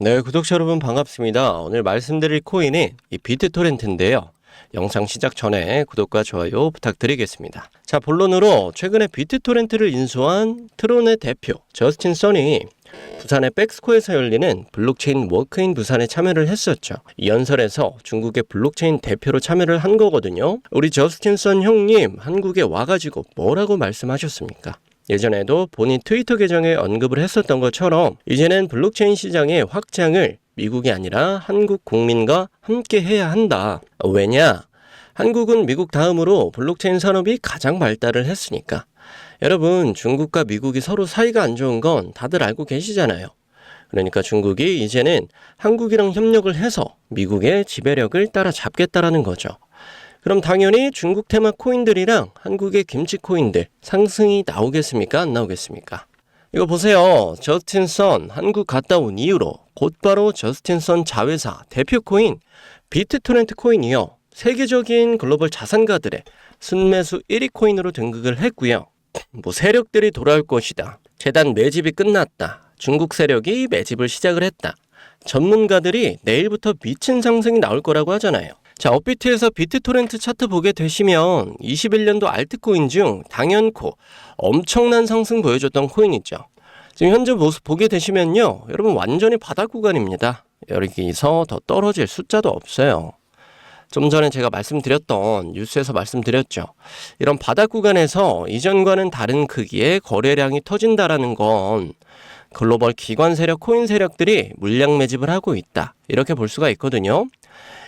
네, 구독자 여러분 반갑습니다. 오늘 말씀드릴 코인이 이 비트토렌트인데요. 영상 시작 전에 구독과 좋아요 부탁드리겠습니다. 자, 본론으로 최근에 비트토렌트를 인수한 트론의 대표 저스틴 선이 부산의 백스코에서 열리는 블록체인 워크인 부산에 참여를 했었죠. 이 연설에서 중국의 블록체인 대표로 참여를 한 거거든요. 우리 저스틴 선 형님 한국에 와가지고 뭐라고 말씀하셨습니까? 예전에도 본인 트위터 계정에 언급을 했었던 것처럼 이제는 블록체인 시장의 확장을 미국이 아니라 한국 국민과 함께 해야 한다. 왜냐? 한국은 미국 다음으로 블록체인 산업이 가장 발달을 했으니까. 여러분, 중국과 미국이 서로 사이가 안 좋은 건 다들 알고 계시잖아요. 그러니까 중국이 이제는 한국이랑 협력을 해서 미국의 지배력을 따라잡겠다라는 거죠. 그럼 당연히 중국 테마 코인들이랑 한국의 김치 코인들 상승이 나오겠습니까? 안 나오겠습니까? 이거 보세요. 저스틴 선 한국 갔다 온 이후로 곧바로 저스틴 선 자회사 대표 코인 비트토렌트 코인이요. 세계적인 글로벌 자산가들의 순매수 1위 코인으로 등극을 했고요. 뭐 세력들이 돌아올 것이다. 재단 매집이 끝났다. 중국 세력이 매집을 시작을 했다. 전문가들이 내일부터 미친 상승이 나올 거라고 하잖아요. 자, 업비트에서 비트토렌트 차트 보게 되시면 21년도 알트코인 중 당연코 엄청난 상승 보여줬던 코인 있죠. 지금 현재 모습 보게 되시면요. 여러분 완전히 바닥 구간입니다. 여기서 더 떨어질 숫자도 없어요. 좀 전에 제가 말씀드렸던 뉴스에서 말씀드렸죠. 이런 바닥 구간에서 이전과는 다른 크기의 거래량이 터진다라는 건 글로벌 기관 세력, 코인 세력들이 물량 매집을 하고 있다. 이렇게 볼 수가 있거든요.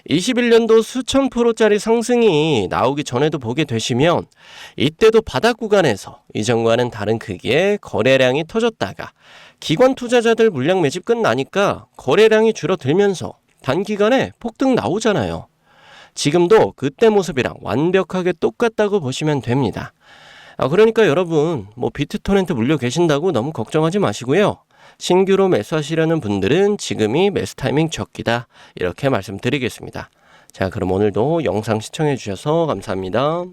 21년도 수천 프로짜리 상승이 나오기 전에도 보게 되시면 이때도 바닥 구간에서 이전과는 다른 크기의 거래량이 터졌다가 기관 투자자들 물량 매집 끝나니까 거래량이 줄어들면서 단기간에 폭등 나오잖아요. 지금도 그때 모습이랑 완벽하게 똑같다고 보시면 됩니다. 아, 그러니까 여러분, 뭐 비트토렌트 물려 계신다고 너무 걱정하지 마시고요. 신규로 매수하시려는 분들은 지금이 매수 타이밍 적기다. 이렇게 말씀드리겠습니다. 자, 그럼 오늘도 영상 시청해 주셔서 감사합니다.